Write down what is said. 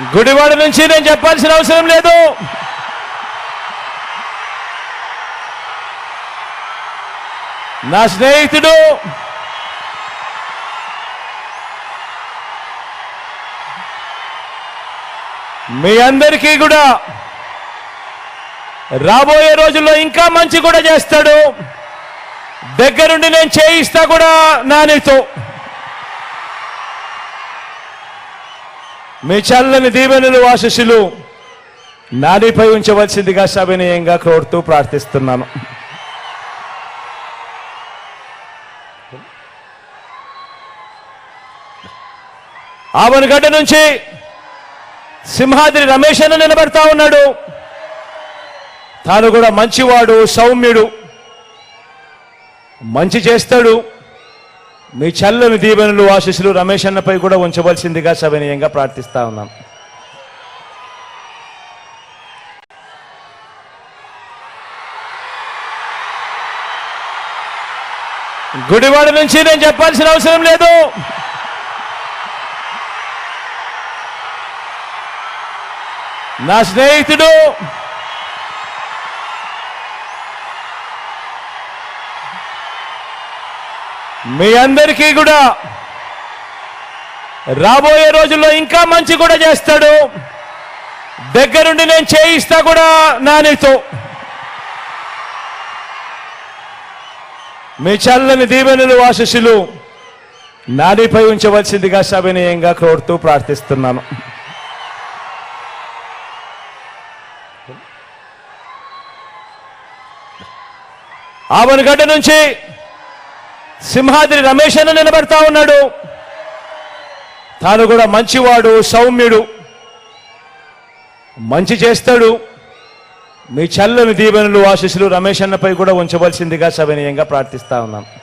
గుడివాడ నుంచి నేను చెప్పాల్సిన అవసరం లేదు. నా స్నేహితుడు మీ అందరికీ కూడా రాబోయే రోజుల్లో ఇంకా మంచి కూడా చేస్తాడు. దగ్గరుండి నేను చేయిస్తా కూడా నానితో మీ చల్లని దీవెనలు ఆశిస్సులు నానిపై ఉంచవలసిందిగా సవినయంగా కోరుతూ ప్రార్థిస్తున్నాను. ఆవనగడ్డ నుంచి సింహాద్రి రమేష్ అని నిలబడతా ఉన్నాడు. తాను కూడా మంచివాడు సౌమ్యుడు మంచి చేస్తాడు. మీ చల్లని దీవెనలు ఆశీస్సులు రమేష్ అన్నపై కూడా ఉంచవలసిందిగా సవినయంగా ప్రార్థిస్తా ఉన్నాం. గుడివాడ నుంచి నేను చెప్పాల్సిన అవసరం లేదు. నా స్నేహితుడు మీ అందరికీ కూడా. రాబోయే రోజుల్లో ఇంకా మంచి కూడా చేస్తాడు. దగ్గరుండి నేను చేయిస్తా కూడా నానితో మీ చల్లని దీవెనలు ఆశీస్సులు నానిపై ఉంచవలసిందిగా సవినయంగా కోరుతూ ప్రార్థిస్తున్నాను. ఆవనగడ్డ నుంచి సింహాద్రి రమేష్ అన్న నిలబడతా ఉన్నాడు. తాను కూడా మంచివాడు సౌమ్యుడు. మంచి చేస్తాడు. మీ చల్లని దీవెనలు ఆశీస్సులు రమేష్ అన్నపై కూడా ఉంచవలసిందిగా సవనీయంగా ప్రార్థిస్తా ఉన్నాను